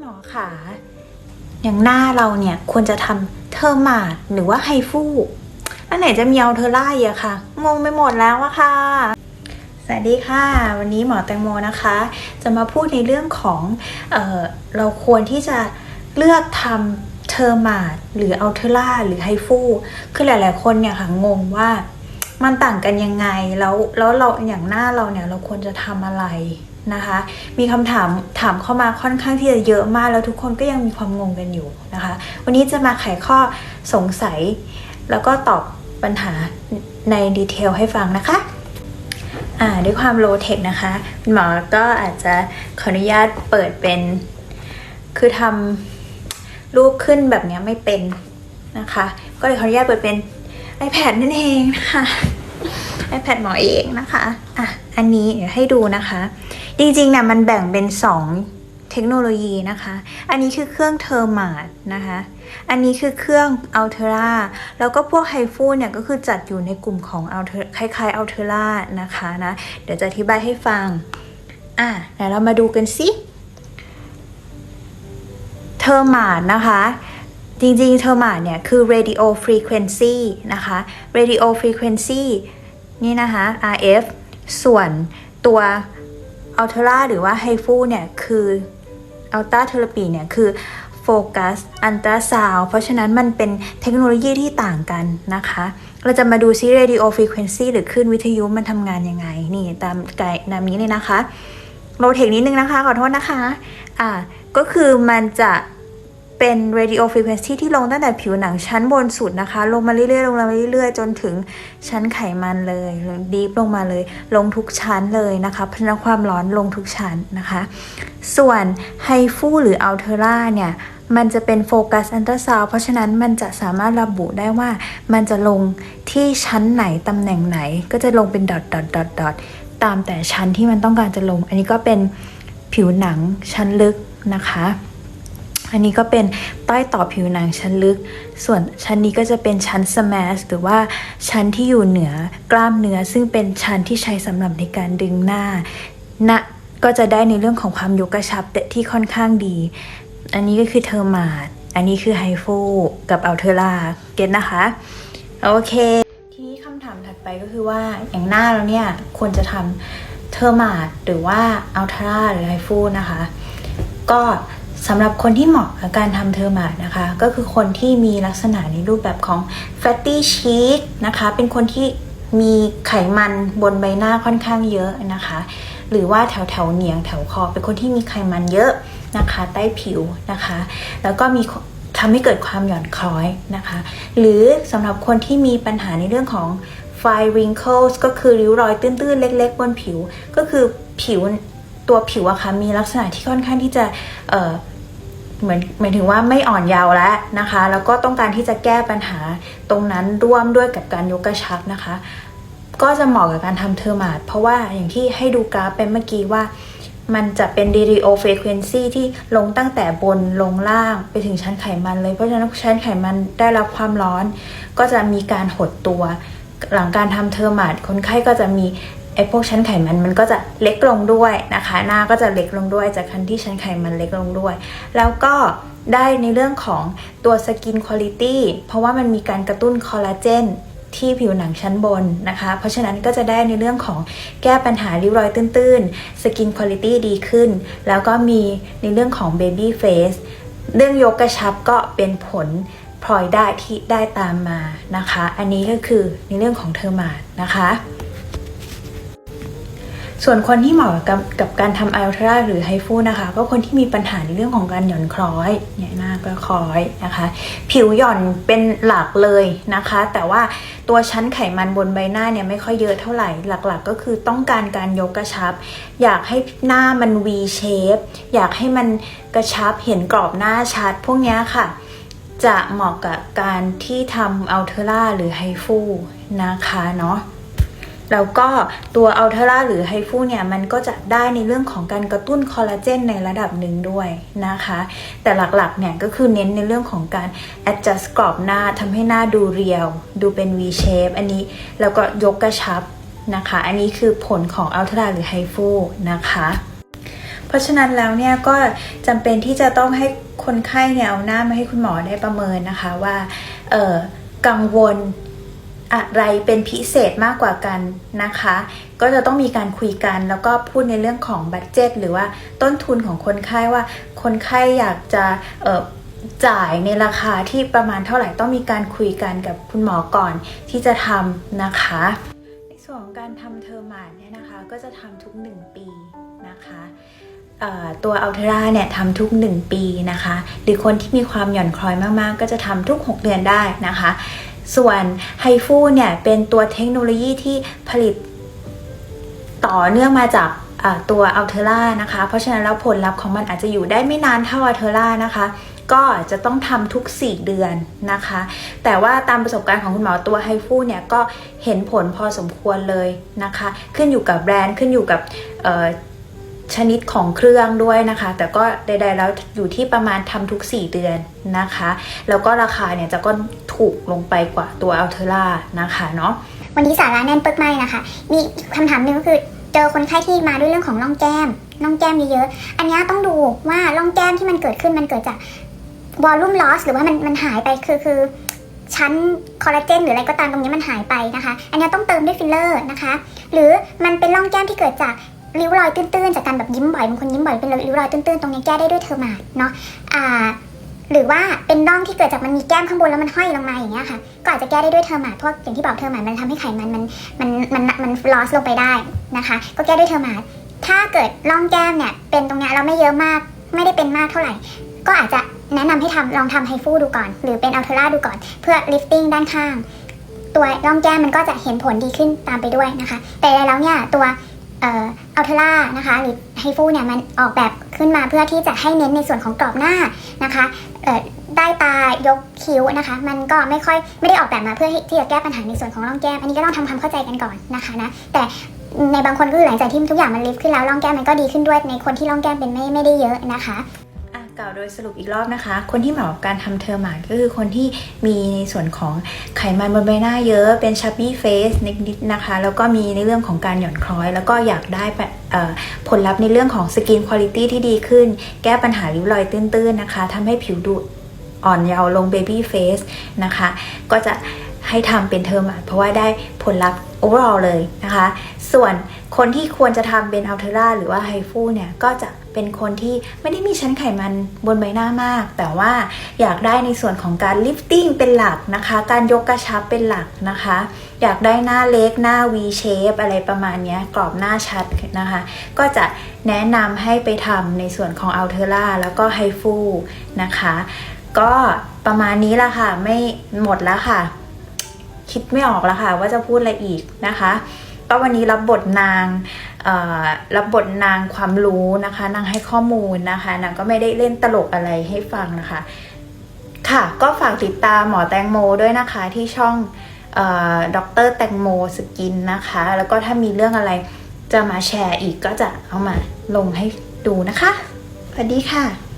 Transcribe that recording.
หมอขาอย่างหน้าเราเนี่ยควรจะทำเทอร์มาดหรือว่าไฮฟูอันไหนจะมีเอาเทอร่าอีกอะค่ะ งงไปหมดแล้วอะค่ะ สวัสดีค่ะ วันนี้หมอแตงโมนะคะ จะมาพูดในเรื่องของเออเราควรที่จะเลือกทำเทอร์มาดหรือเอัลเทอร่าหรือไฮฟูคือหลาย ๆ คนเนี่ยค่ะงงว่ามันต่างกันยังไงแล้วแล้วเราอย่างหน้าเราเนี่ยเราควรจะทำอะไร นะคะ มีคำถามถามเข้ามาค่อนข้างที่จะเยอะมากแล้วทุกคนก็ยังมีความงงกันอยู่นะคะ วันนี้จะมาไขข้อสงสัย แล้วก็ตอบปัญหาในดีเทลให้ฟังนะคะอ่าด้วยความโลเทคนะคะหมอก็อาจจะขออนุญาตเปิดเป็น คือทำรูปขึ้นแบบนี้ไม่เป็นนะคะ ก็เลยขออนุญาตเปิดเป็น iPad นั่นเองนะคะ iPad หมอเองนะคะ อะ อันนี้เดี๋ยวให้ดูนะคะ จริงๆเนี่ยมันแบ่งเป็น 2 เทคโนโลยีนะคะ อันนี้คือเครื่องเทอร์มาดนะคะ อันนี้คือเครื่อง a l t e r a แล้วก็พวกไฮฟูเนี่ยก็คือจัดอยู่ในกลุ่มของ Alter คล้ายๆ a l t e r a นะคะนะ เดี๋ยวจะอธิบายให้ฟัง อะเดี๋ยวเรามาดูกันสิเทอร์มาดนะคะจริงๆ เทอร์มาดเนี่ยคือ radio frequency นะคะ radio frequency นี่นะคะ RF ส่วนตัว อัลเทราหรือว่าไฮฟูเนี่ยคืออัลตราเทอราปีเนี่ยคือโฟกัสอันตราซาวเพราะฉะนั้นมันเป็นเทคโนโลยีที่ต่างกันนะคะ เราจะมาดูซิเรดิโอฟรีเควนซีหรือคลื่นวิทยุมันทำงานยังไง นี่ตามไกด์นามนี้เลยนะคะโลเทคนิดนึงนะคะ ขอโทษนะคะ อ่า ก็คือมันจะ เป็น radio frequency ที่ลงตั้งแต่ผิวหนังชั้นบนสุดนะคะ ลงมาเรื่อยๆ ลงมาเรื่อยๆ จนถึงชั้นไขมันเลยดีฟลงมาเลย ลงทุกชั้นเลยนะคะพลังความร้อนลงทุกชั้นนะคะ ส่วนไฮฟูหรืออัลเทอร่าเนี่ยมันจะเป็นโฟกัสอันตราซาวเพราะฉะนั้นมันจะสามารถระบุได้ว่ามันจะลงที่ชั้นไหน ตำแหน่งไหน ก็จะลงเป็นดอทดอทดอทดอทตามแต่ชั้นที่มันต้องการจะลง อันนี้ก็เป็นผิวหนังชั้นลึกนะคะ อันนี้ก็เป็นใต้ต่อผิวหนังชั้นลึก ส่วนชั้นนี้ก็จะเป็นชั้นสมาสหรือว่าชั้นที่อยู่เหนือกล้ามเนื้อ ซึ่งเป็นชั้นที่ใช้สำหรับในการดึงหน้าณก็จะได้ในเรื่องของความยกกระชับแต่ที่ค่อนข้างดี อันนี้ก็คือเทอร์มาดอันนี้คือไฮฟูกับอัลเทอร่าเก็ตนะคะ โอเค ทีนี้คำถามถัดไปก็คือว่าอย่างหน้าเราเนี่ยควรจะทำเทอร์มาดหรือว่าอัลเทอร่าหรือไฮฟูนะคะ ก็ สำหรับคนที่เหมาะกับการทำเทอร์มานะคะ ก็คือคนที่มีลักษณะในรูปแบบของ fatty cheek นะคะ เป็นคนที่มีไขมันบนใบหน้าค่อนข้างเยอะนะคะ หรือว่าแถวแถวเหนียงแถวคอ เป็นคนที่มีไขมันเยอะนะคะ ใต้ผิวนะคะ แล้วก็มีทำให้เกิดความหย่อนคล้อยนะคะ หรือสำหรับคนที่มีปัญหาในเรื่องของ fine wrinkles ก็คือริ้วรอยตื้นๆ เล็ก ๆ บนผิว ก็คือผิวตัวผิวอะค่ะมีลักษณะที่ค่อนข้างที่จะเเหมือนหมายถึงว่าไม่อ่อนเยาว์แล้วนะคะ แล้วก็ต้องการที่จะแก้ปัญหาตรงนั้นร่วมด้วยกับการยกกระชับนะคะ ก็จะเหมาะกับการทำเทอร์มาดเพราะว่าอย่างที่ให้ดูกราฟไปเมื่อกี้ว่า มันจะเป็น radio frequency ที่ลงตั้งแต่บนลงล่างไปถึงชั้นไขมันเลย เพราะฉะนั้นชั้นไขมันได้รับความร้อน ก็จะมีการหดตัว หลังการทำเทอร์มาดคนไข้ก็จะมี อ้พวกชั้นไขมันมันก็จะเล็กลงด้วยนะคะ หน้าก็จะเล็กลงด้วยจากคันที่ชั้นไขมันเล็กลงด้วย แล้วก็ได้ในเรื่องของตัวสกินคุณ i t y เพราะว่ามันมีการกระตุ้นคอลลาเจนที่ผิวหนังชั้นบนนะคะ เพราะฉะนั้นก็จะได้ในเรื่องของแก้ปัญหาริ้วรอยตื้นๆ สกินคุณ i t y ดีขึ้น แล้วก็มีในเรื่องของเบบี้เฟสเรื่องยกกระชับก็เป็นผลพลอยได้ที่ได้ตามมานะคะ อันนี้ก็คือในเรื่องของเทอร์มาดนะคะ ส่วนคนที่เหมาะกับกับการทำอัลตราหรือไฮฟูนะคะ ก็คนที่มีปัญหาในเรื่องของการหย่อนคล้อยเนี่ยหน้าก็คล้อยนะคะ ผิวหย่อนเป็นหลักเลยนะคะ แต่ว่าตัวชั้นไขมันบนใบหน้าเนี่ยไม่ค่อยเยอะเท่าไหร่หลักๆ ก็คือต้องการการยกกระชับ อยากให้หน้ามัน V shape อยากให้มันกระชับเห็นกรอบหน้าชัด พวกเนี้ยค่ะ จะเหมาะกับการที่ทำอัลเทอร่าหรือไฮฟูนะคะเนาะ แล้วก็ตัวอัลเทอร่าหรือไฮฟูเนี่ยมันก็จะได้ในเรื่องของการกระตุ้นคอลลาเจนในระดับหนึ่งด้วยนะคะ แต่หลักๆเนี่ยก็คือเน้นในเรื่องของการ adjust กรอบหน้าทำให้หน้าดูเรียว ดูเป็น V shape อันนี้แล้วก็ยกกระชับนะคะ อันนี้คือผลของอัลเทอร่าหรือไฮฟูนะคะเพราะฉะนั้นแล้วเนี่ยก็จำเป็นที่จะต้องให้คนไข้เนี่ยเอาหน้ามาให้คุณหมอได้ประเมินนะคะว่าเออกังวล อะไรเป็นพิเศษมากกว่ากันนะคะ ก็จะต้องมีการคุยกันแล้วก็พูดในเรื่องของบัตเจ็ตหรือว่าต้นทุนของคนไข้ว่าคนไข้อยากจะจ่ายในราคาที่ประมาณเท่าไหร่ต้องมีการคุยกันกับคุณหมอก่อนที่จะทำนะคะ ในส่วนของการทำเทอร์มาดเนี่ยนะคะ ก็จะทำทุก 1 ปีนะคะตัวอัลเทราเนี่ยทำทุก 1 ปีนะคะ หรือคนที่มีความหย่อนคล้อยมากๆ ก็จะทำทุก 6 เดือนได้นะคะ ส่วนไฮฟูเนี่ยเป็นตัวเทคโนโลยีที่ผลิตต่อเนื่องมาจากตัวอัลเทอร่านะคะ เพราะฉะนั้นแล้วผลลัพธ์ของมันอาจจะอยู่ได้ไม่นานเท่าอัลเทอร่านะคะ ก็จะต้องทำทุก 4 เดือนนะคะ แต่ว่าตามประสบการณ์ของคุณหมอตัวไฮฟูเนี่ยก็เห็นผลพอสมควรเลยนะคะ ขึ้นอยู่กับแบรนด์ขึ้นอยู่กับชนิดของเครื่องด้วยนะคะ แต่ก็ใดๆแล้วอยู่ที่ประมาณทำทุก 4 เดือนนะคะ แล้วก็ราคาเนี่ยจะก็ ถูกลงไปกว่าตัวอัลเทอร่านะคะเนาะวันนี้สาระแน่นเปึกมากเลยนะคะ มีคำถามหนึ่งก็คือเจอคนไข้ที่มาด้วยเรื่องของร่องแก้มร่องแก้มเยอะๆอันนี้ต้องดูว่าร่องแก้มที่มันเกิดขึ้นมันเกิดจากวอลลุ่มลอสหรือว่ามันมันหายไปคือคือชั้นคอลลาเจนหรืออะไรก็ตามตรงนี้มันหายไปนะคะ อันนี้ต้องเติมด้วยฟิลเลอร์นะคะ หรือมันเป็นร่องแก้มที่เกิดจากริ้วรอยตื้นๆ จากการแบบยิ้มบ่อยบางคนยิ้มบ่อยเป็นริ้วรอยตื้นๆ ตรงนี้แก้ได้ด้วยเทอร์มาดเนาะอ่า หรือว่าเป็นร่องที่เกิดจากมันมีแก้มข้างบนแล้วมันห้อยลงมาอย่างเงี้ยค่ะ ก็อาจจะแก้ได้ด้วยเทอร์มาดเพราะอย่างที่บอกเทอร์มาดมันทำให้ไขมันมันมันมันมันลอสลงไปได้นะคะ ก็แก้ด้วยเทอร์มาดถ้าเกิดร่องแก้มเนี่ยเป็นตรงเนี้ยเราไม่เยอะมาก ไม่ได้เป็นมากเท่าไหร่ ก็อาจจะแนะนำให้ทำลองทำไฮฟูดูก่อน หรือเป็นอัลเทอร่าดูก่อน เพื่อลิฟติ้งด้านข้าง ตัวร่องแก้มมันก็จะเห็นผลดีขึ้นตามไปด้วยนะคะ แต่แล้วเนี่ยตัว อัลเทอร่านะคะหรือไฮฟูเนี่ยมันออกแบบขึ้นมาเพื่อที่จะให้เน้นในส่วนของกรอบหน้านะคะได้ตายกคิ้วนะคะ มันก็ไม่ค่อยไม่ได้ออกแบบมาเพื่อที่จะแก้ปัญหาในส่วนของร่องแก้ม อันนี้ก็ต้องทำความเข้าใจกันก่อนนะคะนะแต่ในบางคนก็คือหลังจากที่ทุกอย่างมันลิฟต์ขึ้นแล้วร่องแก้มมันก็ดีขึ้นด้วยในคนที่ร่องแก้มเป็นไม่ไม่ได้เยอะนะคะ กล่าวโดยสรุปอีกรอบนะคะ คนที่เหมาะกับการทำเทอร์มาก็คือคนที่มีในส่วนของไขมันบนใบหน้าเยอะเป็นชับบี้เฟสนิดๆนะคะ แล้วก็มีในเรื่องของการหย่อนคล้อย แล้วก็อยากได้ผลลัพธ์ในเรื่องของสกินคุณภาพที่ดีขึ้น แก้ปัญหาริ้วรอยตื้นๆนะคะทำให้ผิวดูอ่อนเยาว์ลงเบบี้เฟสนะคะ ก็จะให้ทำเป็นเทอร์มาเพราะว่าได้ผลลัพธ์ overall เลยนะคะ ส่วน คนที่ควรจะทำเป็นอัลเทอร่าหรือว่าไฮฟูเนี่ยก็จะเป็นคนที่ไม่ได้มีชั้นไขมันบนใบหน้ามาก แต่ว่าอยากได้ในส่วนของการลิฟติ้งเป็นหลักนะคะ การยกกระชับเป็นหลักนะคะ อยากได้หน้าเล็กหน้า V shape อะไรประมาณนี้กรอบหน้าชัดนะคะ ก็จะแนะนำให้ไปทำในส่วนของอัลเทอร่าแล้วก็ไฮฟูนะคะ ก็ประมาณนี้ละค่ะ ไม่หมดแล้วค่ะ คิดไม่ออกแล้วค่ะว่าจะพูดอะไรอีกนะคะ ก็วันนี้รับบทนางรับบทนางความรู้นะคะ นางให้ข้อมูลนะคะนางก็ไม่ได้เล่นตลกอะไรให้ฟังนะคะ ค่ะก็ฝากติดตามหมอแตงโมด้วยนะคะที่ช่องด็อกเตอร์แตงโมสกินนะคะ แล้วก็ถ้ามีเรื่องอะไรจะมาแชร์อีกก็จะเอามาลงให้ดูนะคะสวัสดีค่ะ